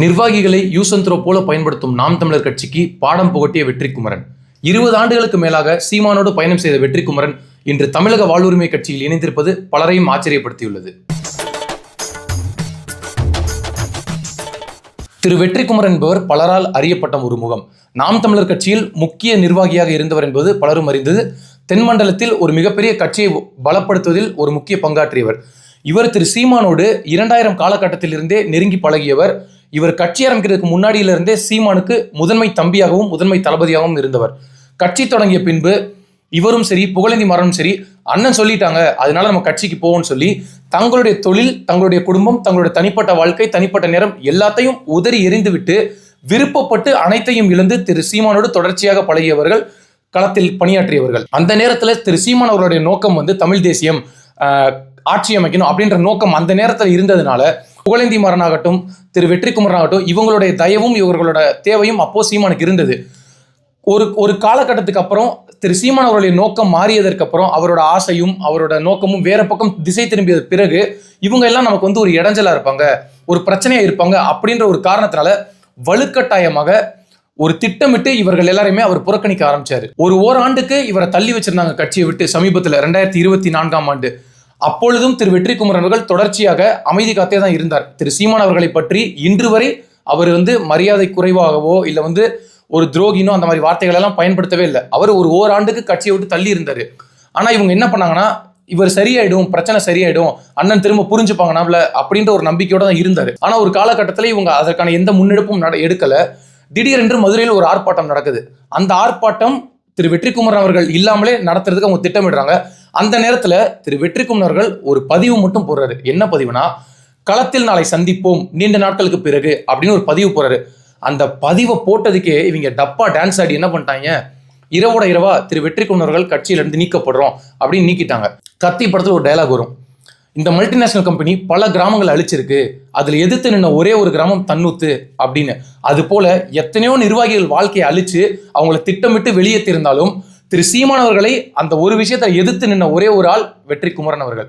நிர்வாகிகளை யூசந்த்ரோ போல பயன்படுத்தும் நாம் தமிழர் கட்சிக்கு பாடம் புகட்டிய வெற்றிக்குமரன். இருபது ஆண்டுகளுக்கு மேலாக சீமானோடு பயணம் செய்த வெற்றிக்குமரன் இன்று தமிழக வாழ்வுரிமை கட்சியில் இணைந்திருப்பது பலரையும் ஆச்சரியப்படுத்தியுள்ளது. திரு வெற்றிக்குமரன் என்பவர் பலரால் அறியப்பட்ட ஒரு முகம். நாம் தமிழர் கட்சியில் முக்கிய நிர்வாகியாக இருந்தவர் என்பது பலரும் அறிந்தது. தென்மண்டலத்தில் ஒரு மிகப்பெரிய கட்சியை பலப்படுத்துவதில் ஒரு முக்கிய பங்காற்றியவர். இவர் திரு சீமானோடு இரண்டாயிரம் காலகட்டத்திலிருந்தே நெருங்கி பழகியவர். இவர் கட்சி ஆரம்பிக்கிறதுக்கு முன்னாடியிலிருந்தே சீமானுக்கு முதன்மை தம்பியாகவும் முதன்மை தளபதியாகவும் இருந்தவர். கட்சி தொடங்கிய பின்பு இவரும் சரி புகழேந்தி மரனும் சரி அண்ணன் சொல்லிட்டாங்க அதனால நம்ம கட்சிக்கு போவோம்னு சொல்லி தங்களுடைய தொழில் தங்களுடைய குடும்பம் தங்களுடைய தனிப்பட்ட வாழ்க்கை தனிப்பட்ட நேரம் எல்லாத்தையும் உதறி எறிந்துவிட்டு விருப்பப்பட்டு அனைத்தையும் இழந்து திரு சீமானோடு தொடர்ச்சியாக பழகியவர்கள் களத்தில் பணியாற்றியவர்கள். அந்த நேரத்தில் திரு சீமான் அவர்களுடைய நோக்கம் வந்து தமிழ் தேசியம் ஆட்சி அமைக்கணும் அப்படின்ற நோக்கம் அந்த நேரத்தில் இருந்ததுனால புகழேந்தி மாறனாகட்டும் திரு வெற்றிக்குமரன் ஆகட்டும் இவங்களுடைய தயவும் இவர்களோட தேவையும் அப்போ சீமானுக்கு இருந்தது. ஒரு ஒரு காலகட்டத்துக்கு அப்புறம் திரு சீமான் அவருடைய நோக்கம் மாறியதற்கு அப்புறம் அவரோட ஆசையும் அவரோட நோக்கமும் வேற பக்கம் திசை திரும்பியது பிறகு இவங்க எல்லாம் நமக்கு வந்து ஒரு இடைஞ்சலா இருப்பாங்க ஒரு பிரச்சனையா இருப்பாங்க அப்படின்ற ஒரு காரணத்தினால வலுக்கட்டாயமாக ஒரு திட்டமிட்டு இவர்கள் எல்லாரையுமே அவர் புறக்கணிக்க ஆரம்பிச்சாரு. ஒரு ஓராண்டுக்கு இவரை தள்ளி வச்சிருந்தாங்க கட்சியை விட்டு சமீபத்தில் ரெண்டாயிரத்தி இருபத்தி நான்காம் ஆண்டு. அப்பொழுதும் திரு வெற்றிக்குமரன் அவர்கள் தொடர்ச்சியாக அமைதி காத்தே தான் இருந்தார். திரு சீமான் அவர்களை பற்றி இன்று வரை அவர் வந்து மரியாதை குறைவாகவோ இல்லை வந்து ஒரு துரோகினோ அந்த மாதிரி வார்த்தைகள் எல்லாம் பயன்படுத்தவே இல்லை. அவர் ஒரு ஓராண்டுக்கு கட்சியை விட்டு தள்ளி இருந்தார். ஆனால் இவங்க என்ன பண்ணாங்கன்னா இவர் சரியாயிடும் பிரச்சனை சரியாயிடும் அண்ணன் திரும்ப புரிஞ்சுப்பாங்க நம்மள அப்படின்ற ஒரு நம்பிக்கையோட தான் இருந்தார். ஆனால் ஒரு காலகட்டத்தில் இவங்க அதற்கான எந்த முன்னெடுப்பும் நட எடுக்கலை. திடீரென்று மதுரையில் ஒரு ஆர்ப்பாட்டம் நடக்குது. அந்த ஆர்ப்பாட்டம் திரு வெற்றிக்குமரன் அவர்கள் இல்லாமலே நடத்துறதுக்கு அவங்க திட்டமிடுறாங்க. அந்த நேரத்தில் திரு வெற்றிக்குமரர்கள் ஒரு பதிவு மட்டும் போடுறாரு. என்ன பதிவுனா களத்தில் நாளை சந்திப்போம் நீண்ட நாட்களுக்கு பிறகு அப்படின்னு ஒரு பதிவு போறாரு அந்த பதிவை போட்டதுக்கே இவங்க டப்பா டான்ஸ் ஆடி என்ன பண்ணிட்டாங்க? இரவோட இரவா திரு வெற்றிக்குமரர்கள் கட்சியிலிருந்து நீக்கப்படுறோம் அப்படின்னு நீக்கிட்டாங்க. கத்தி படத்தில் ஒரு டைலாக் வரும். இந்த மல்டிநேஷனல் கம்பெனி பல கிராமங்களை அழிச்சிருக்கு. அதில் எதிர்த்து நின்ன ஒரே ஒரு கிராமம் தன்னூத்து அப்படின்னு. அது போல எத்தனையோ நிர்வாகிகள் வாழ்க்கையை அழிச்சு அவங்கள திட்டமிட்டு வெளியேற்றிருந்தாலும் திரு சீமான் அவர்களை அந்த ஒரு விஷயத்தை எதிர்த்து நின்ன ஒரே ஒரு ஆள் வெற்றி குமரன் அவர்கள்.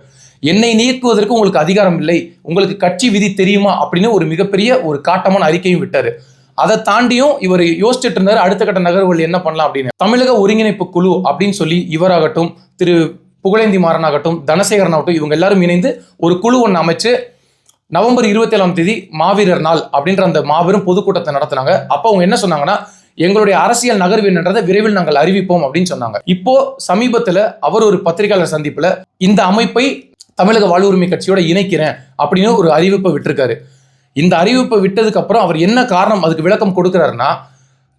என்னை நீக்குவதற்கு உங்களுக்கு அதிகாரம் இல்லை. உங்களுக்கு கட்சி விதி தெரியுமா அப்படின்னு ஒரு மிகப்பெரிய ஒரு காட்டமான அறிக்கையும் விட்டாரு. அதை தாண்டியும் இவர் யோசிச்சுட்டு இருந்தார் அடுத்த கட்ட நகர்வுகள் என்ன பண்ணலாம் அப்படின்னு. தமிழக ஒருங்கிணைப்பு குழு அப்படின்னு சொல்லி இவராகட்டும் திரு புகழேந்தி மாறனாகட்டும் தனசேகரன் ஆகட்டும் இவங்க எல்லாரும் இணைந்து ஒரு குழு ஒன்று அமைச்சு நவம்பர் இருபத்தி ஏழாம் தேதி மாவீரர் நாள் அப்படின்ற அந்த மாபெரும் பொதுக்கூட்டத்தை நடத்தினாங்க. அப்போ அவங்க என்ன சொன்னாங்கன்னா எங்களுடைய அரசியல் நகர்வு என்னன்றதை விரைவில் நாங்கள் அறிவிப்போம் அப்படின்னு சொன்னாங்க. இப்போ சமீபத்தில் அவர் ஒரு பத்திரிகையாளர் சந்திப்பில் இந்த அமைப்பை தமிழக வாழ்வுரிமை கட்சியோட இணைக்கிறேன் அப்படின்னு ஒரு அறிவிப்பை விட்டிருக்காரு. இந்த அறிவிப்பை விட்டதுக்கு அப்புறம் அவர் என்ன காரணம் அதுக்கு விளக்கம் கொடுக்குறாருன்னா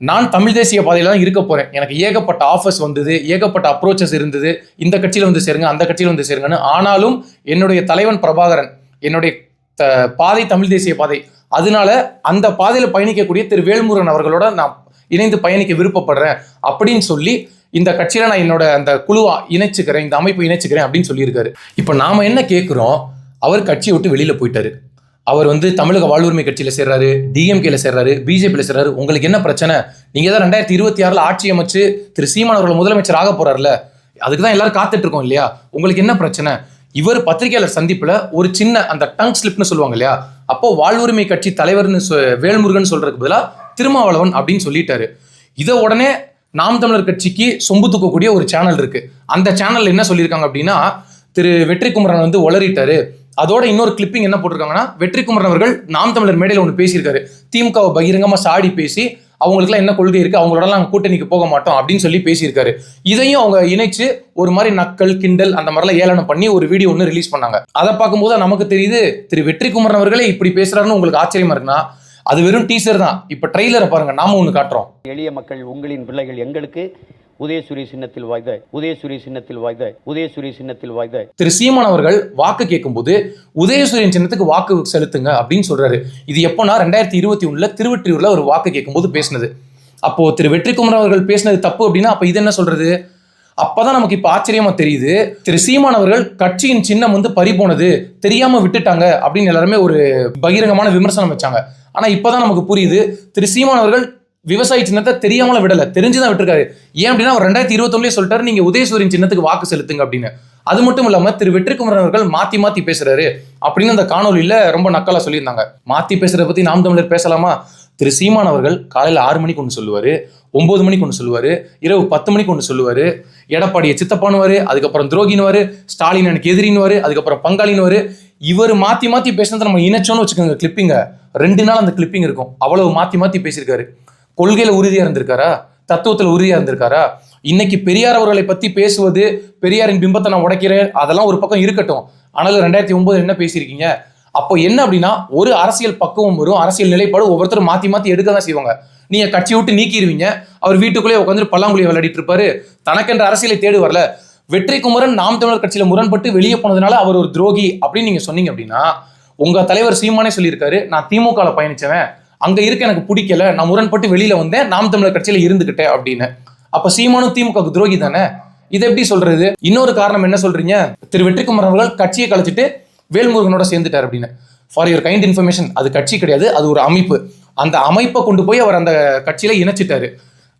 நான் தமிழ் தேசிய பாதையில தான் இருக்க போறேன். எனக்கு ஏகப்பட்ட ஆஃபர்ஸ் வந்தது ஏகப்பட்ட அப்ரோச்சஸ் இருந்தது. இந்த கட்சியில் வந்து சேருங்க அந்த கட்சியில வந்து சேருங்கன்னு ஆனாலும் என்னுடைய தலைவன் பிரபாகரன் என்னுடைய த- பாதை தமிழ் தேசிய பாதை அதனால அந்த பாதையில் பயணிக்கக்கூடிய திரு வேல்முருகன் அவர்களோட நான் இணைந்து பயணிக்க விருப்பப்படுறேன் அப்படின்னு சொல்லி இந்த கட்சியில நான் என்னோட அந்த குழுவை இணைச்சுக்கிறேன் இந்த அமைப்பை இணைச்சுக்கிறேன் அப்படின்னு சொல்லியிருக்காரு. இப்போ நாம என்ன கேட்குறோம் அவர் கட்சியை விட்டு வெளியில போயிட்டாரு. அவர் வந்து தமிழக வாழ்வுரிமை கட்சியில சேர்றாரு டிஎம்கேல சேர்றாரு பிஜேபியில சேர்றாரு. உங்களுக்கு என்ன பிரச்சனை? நீங்க தான் ரெண்டாயிரத்தி இருபத்தி ஆறுல ஆட்சி அமைச்சு திரு சீமான் அவர்கள் முதலமைச்சர் ஆக போறாருல. அதுக்கு தான் எல்லாரும் காத்துட்டு இருக்கோம் இல்லையா? உங்களுக்கு என்ன பிரச்சனை? இவர் பத்திரிகையாளர் சந்திப்புல ஒரு சின்ன அந்த டங் ஸ்லிப்னு சொல்லுவாங்க இல்லையா? அப்போ வாழ்வுரிமை கட்சி தலைவர்னு சொ- வேல்முருகன் சொல்றதுக்கு பதிலாக திருமாவளவன் அப்படின்னு சொல்லிட்டாரு. இதை உடனே நாம் தமிழர் கட்சிக்கு சொம்பு தூக்கக்கூடிய ஒரு சேனல் இருக்கு. அந்த சேனல்ல என்ன சொல்லியிருக்காங்க அப்படின்னா திரு வெற்றிக்குமரன் வந்து உளறிட்டாரு அதோட இன்னொரு கிளிப்பிங் என்ன போட்டிருக்காங்கன்னா வெற்றிக்குமரன் அவர்கள் நாம் தமிழர் மேடையில் ஒன்று பேசியிருக்காரு. திமுகவை பகிரங்கமாக சாடி பேசி அவங்களுக்குலாம் என்ன கொள்கை இருக்கு அவங்களோட நாங்கள் கூட்டணிக்கு போக மாட்டோம் அப்படின்னு சொல்லி பேசியிருக்காரு. இதையும் அவங்க இணைச்சு ஒரு மாதிரி நக்கல் கிண்டல் அந்த மாதிரிலாம் ஏளனம் பண்ணி ஒரு வீடியோ ஒன்று ரிலீஸ் பண்ணாங்க. அதை பார்க்கும்போது நமக்கு தெரியுது திரு வெற்றிக்குமரன் அவர்களே இப்படி பேசுறாருன்னு உங்களுக்கு ஆச்சரியமா இருக்குன்னா அது வெறும் டீசர் தான். இப்போ ட்ரெய்லரை பாருங்க நாம ஒன்று காட்டுறோம். எளிய மக்கள் உங்களின் பிள்ளைகள் எங்களுக்கு உதயசூரிய சின்னத்தில் வாய்ந்த உதயசூரிய சின்னத்தில் வாய்ந்த உதயசூரிய சின்னத்தில் வாய்ந்த. திரு சீமான் அவர்கள் வாக்கு கேட்கும்போது உதயசூரியன் சின்னத்துக்கு வாக்கு செலுத்துங்க அப்படின்னு சொல்றாரு. இது எப்போனா ரெண்டாயிரத்தி இருபத்தி ஒண்ணுல திருவெற்றியூர்ல ஒரு வாக்கு கேட்கும்போது பேசினது. அப்போ திரு வெற்றிக்குமரன் அவர்கள் பேசினது தப்பு அப்படின்னா அப்ப இது என்ன சொல்றது? அப்பதான் நமக்கு இப்ப ஆச்சரியமா தெரியுது. திரு சீமான் அவர்கள் கட்சியின் சின்னம் வந்து பறி போனது தெரியாம விட்டுட்டாங்க அப்படின்னு எல்லாருமே ஒரு பகிரங்கமான விமர்சனம் வச்சாங்க. ஆனா இப்பதான் நமக்கு புரியுது. திரு சீமான் அவர்கள் விவசாயி சின்னத்தை தெரியாமல விடல. தெரிஞ்சுதான் விட்டுருக்காரு. ஏன் அப்படின்னா அவர் ரெண்டாயிரத்தி இருபத்தொன்னுலயே சொல்லிட்டாரு நீங்க உதயசூரியன் சின்னத்துக்கு வாக்கு செலுத்துங்க அப்படின்னு. அது மட்டும் இல்லாம திரு வெற்றிக்குமரன் அவர்கள் மாத்தி மாத்தி பேசுறாரு அப்படின்னு அந்த காணொலியில ரொம்ப நக்கலா சொல்லியிருந்தாங்க. மாத்தி பேசுறத பத்தி நாம் தமிழர் பேசலாமா? திரு சீமான் அவர்கள் காலையில ஆறு மணிக்கு ஒன்று சொல்லுவாரு ஒன்பது மணிக்கு ஒன்று சொல்லுவாரு இரவு பத்து மணிக்கு ஒன்று சொல்லுவாரு எடப்பாடியை சித்தப்பானுவாரு அதுக்கப்புறம் துரோகினுவாரு ஸ்டாலின் எனக்கு எதிரினுவாரு அதுக்கப்புறம் பங்காளினுவாரு இவர் மாத்தி மாத்தி பேசுனதை நம்ம இணைச்சோன்னு வச்சுக்கோங்க கிளிப்பிங்க ரெண்டு நாள் அந்த கிளிப்பிங் இருக்கும். அவ்வளவு மாத்தி மாத்தி பேசியிருக்காரு. கொள்கையில உறுதியா இருந்திருக்காரா? தத்துவத்துல உறுதியா இருந்திருக்காரா? இன்னைக்கு பெரியார் அவர்களை பத்தி பேசுவது பெரியாரின் பிம்பத்தை நான் உடைக்கிறேன் அதெல்லாம் ஒரு பக்கம் இருக்கட்டும். ஆனால் ரெண்டாயிரத்தி ஒன்பது என்ன பேசியிருக்கீங்க? அப்போ என்ன அப்படின்னா ஒரு அரசியல் பக்குவம் வரும் அரசியல் நிலைப்பாடு ஒவ்வொருத்தரும் மாத்தி மாத்தி எடுக்க தான் செய்வாங்க. நீங்க கட்சி விட்டு நீக்கிடுவீங்க அவர் வீட்டுக்குள்ளே உட்காந்து பல்லாங்குழியை விளையாடிட்டு இருப்பாரு தனக்கென்ற அரசியலை தேடி வரல. வெற்றி குமரன் நாம் தமிழர் கட்சியில முரண்பட்டு வெளியே போனதுனால அவர் ஒரு துரோகி அப்படின்னு நீங்க சொன்னீங்க அப்படின்னா உங்க தலைவர் சீமானே சொல்லியிருக்காரு நான் திமுகல பயணிச்சவன் அங்க இருக்க எனக்கு பிடிக்கல நான் முரண்பட்டு வெளியில வந்தேன் நாம் தமிழர் கட்சியில இருந்துகிட்டேன் அப்படின்னு. அப்ப சீமானும் திமுக துரோகி தானே? இது எப்படி சொல்றது? இன்னொரு காரணம் என்ன சொல்றீங்க? திரு வெற்றிக்குமார் அவர்கள் கட்சியை கலைச்சிட்டு வேல்முருகனோட சேர்ந்துட்டார் அப்படின்னு. ஃபார் யுவர் கைண்ட் இன்ஃபர்மேஷன் அது கட்சி கிடையாது அது ஒரு அமைப்பு. அந்த அமைப்பை கொண்டு போய் அவர் அந்த கட்சியில இணைச்சிட்டாரு.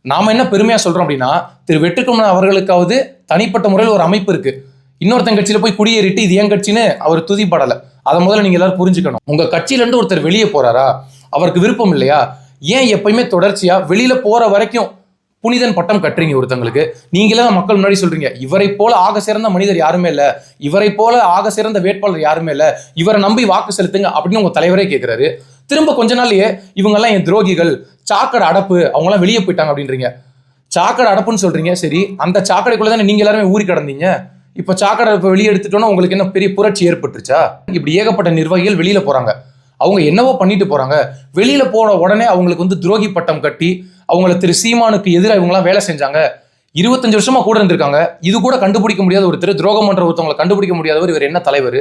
நாம என்ன பெருமையா சொல்றோம் அப்படின்னா திரு வெற்றிக்குமார் அவர்களுக்காவது தனிப்பட்ட முறையில் ஒரு அமைப்பு இருக்கு. இன்னொருத்தன் கட்சியில போய் குடியேறிட்டு இது என் கட்சின்னு அவர் துதிப்படலை. அதை முதல்ல நீங்க எல்லாரும் புரிஞ்சுக்கணும். உங்க கட்சியிலேருந்து ஒருத்தர் வெளியே போறாரா? அவருக்கு விருப்பம் இல்லையா? ஏன் எப்பயுமே தொடர்ச்சியா வெளியில போற வரைக்கும் புனிதன் பட்டம் கட்டுறீங்க ஒருத்தங்களுக்கு? நீங்களே தான் மக்கள் முன்னாடி சொல்றீங்க. இவரை போல ஆக சிறந்த மனிதர் யாருமே இல்ல. இவரை போல ஆக சிறந்த வேட்பாளர் யாருமே இல்ல. இவரை நம்பி வாக்கு செலுத்துங்க அப்படின்னு உங்க தலைவரே கேட்கிறாரு திரும்ப கொஞ்ச நாள்லயே இவங்கெல்லாம் என் துரோகிகள் சாக்கடை அடப்பு அவங்கெல்லாம் வெளியே போயிட்டாங்க அப்படின்றீங்க. சாக்கடை அடப்புன்னு சொல்றீங்க. சரி அந்த சாக்கடைக்குள்ள தானே நீங்க எல்லாருமே ஊறி கிடந்தீங்க? இப்போ சாக்கடை இப்போ வெளியே எடுத்துட்டோன்னா உங்களுக்கு என்ன பெரிய புரட்சி ஏற்பட்டுருச்சா? இப்படி ஏகப்பட்ட நிர்வாகிகள் வெளியில் போகிறாங்க அவங்க என்னவோ பண்ணிட்டு போகிறாங்க வெளியில் போன உடனே அவங்களுக்கு வந்து துரோகி பட்டம் கட்டி அவங்கள திரு சீமானுக்கு எதிராக இவங்கலாம் வேலை செஞ்சாங்க. இருபத்தஞ்சு வருஷமா கூட இருந்திருக்காங்க. இது கூட கண்டுபிடிக்க முடியாத ஒருத்தர் துரோகம் பண்ற ஒருத்தவங்களை கண்டுபிடிக்க முடியாதவர் இவர் என்ன தலைவர்?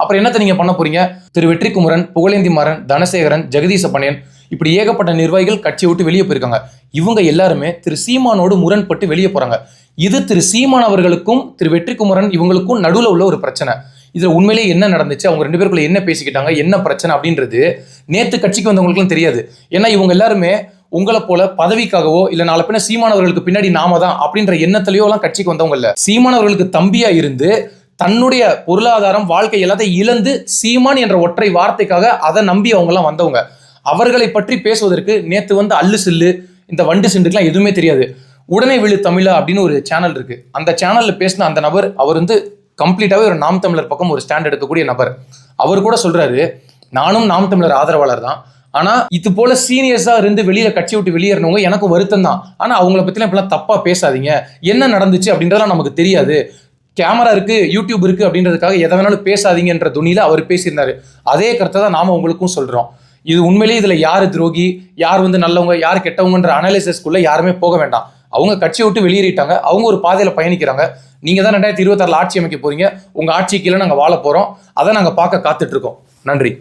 அப்புறம் என்னத்தை நீங்க பண்ண போறீங்க? திரு வெற்றிக்குமரன் புகழேந்தி மாறன் தனசேகரன் ஜெகதீச பணியன் இப்படி ஏகப்பட்ட நிர்வாகிகள் கட்சியை விட்டு வெளியே போயிருக்காங்க. இவங்க எல்லாருமே திரு சீமானோடு முரண்பட்டு வெளியே போறாங்க. இது திரு சீமான் அவர்களுக்கும் திரு வெற்றிக்குமரன் இவங்களுக்கும் நடுவில் உள்ள ஒரு பிரச்சனை. இதில் உண்மையிலேயே என்ன நடந்துச்சு? அவங்க ரெண்டு பேருக்குள்ள என்ன பேசிக்கிட்டாங்க? என்ன பிரச்சனை? அப்படின்றது நேற்று கட்சிக்கு வந்தவங்களுக்குலாம் தெரியாது. ஏன்னா இவங்க எல்லாருமே உங்களை போல பதவிக்காகவோ இல்ல நாளை பின்ன சீமானவர்களுக்கு பின்னாடி நாம தான் அப்படின்ற எண்ணத்திலேயோ எல்லாம் கட்சிக்கு வந்தவங்க இல்ல. சீமானவர்களுக்கு தம்பியா இருந்து தன்னுடைய பொருளாதாரம் வாழ்க்கை எல்லாத்தையும் இழந்து சீமான் என்ற ஒற்றை வார்த்தைக்காக அதை நம்பி அவங்க எல்லாம் வந்தவங்க. அவர்களை பற்றி பேசுவதற்கு நேத்து வந்து அல்லு சில்லு இந்த வண்டு சிண்டுக்கெல்லாம் எதுவுமே தெரியாது. உடனே விழு தமிழா அப்படின்னு ஒரு சேனல் இருக்கு. அந்த சேனல்ல பேசின அந்த நபர் அவர் வந்து கம்ப்ளீட்டாவே ஒரு நாம் தமிழர் பக்கம் ஒரு ஸ்டாண்ட் எடுக்கக்கூடிய நபர். அவர் கூட சொல்றாரு நானும் நாம் தமிழர் ஆதரவாளர் தான். ஆனா இது போல சீனியர்ஸா இருந்து வெளியில கட்சி விட்டு வெளியேறினவங்க எனக்கு வருத்தம் தான். ஆனா அவங்கள பற்றிலாம் இப்பெல்லாம் தப்பா பேசாதீங்க. என்ன நடந்துச்சு அப்படின்றதெல்லாம் நமக்கு தெரியாது. கேமரா இருக்கு யூடியூப் இருக்கு அப்படின்றதுக்காக எதை வேணாலும் பேசாதீங்கன்ற துணியில அவர் பேசியிருந்தாரு. அதே கருத்தை தான் நாம உங்களுக்கும் சொல்றோம். இது உண்மையிலேயே இதில் யார் துரோகி யார் வந்து நல்லவங்க யார் கெட்டவங்கன்ற அனாலிசிஸ்க்குள்ள யாருமே போக வேண்டாம். அவங்க கட்சியை விட்டு வெளியேறிட்டாங்க அவங்க ஒரு பாதையில் பயணிக்கிறாங்க. நீங்கள் தான் ரெண்டாயிரத்தி இருபத்தாறுல ஆட்சி அமைக்க போகிறீங்க உங்கள் ஆட்சி கீழே நாங்கள் வாழ போகிறோம் அதை நாங்கள் பார்க்க காத்துட்ருக்கோம் நன்றி.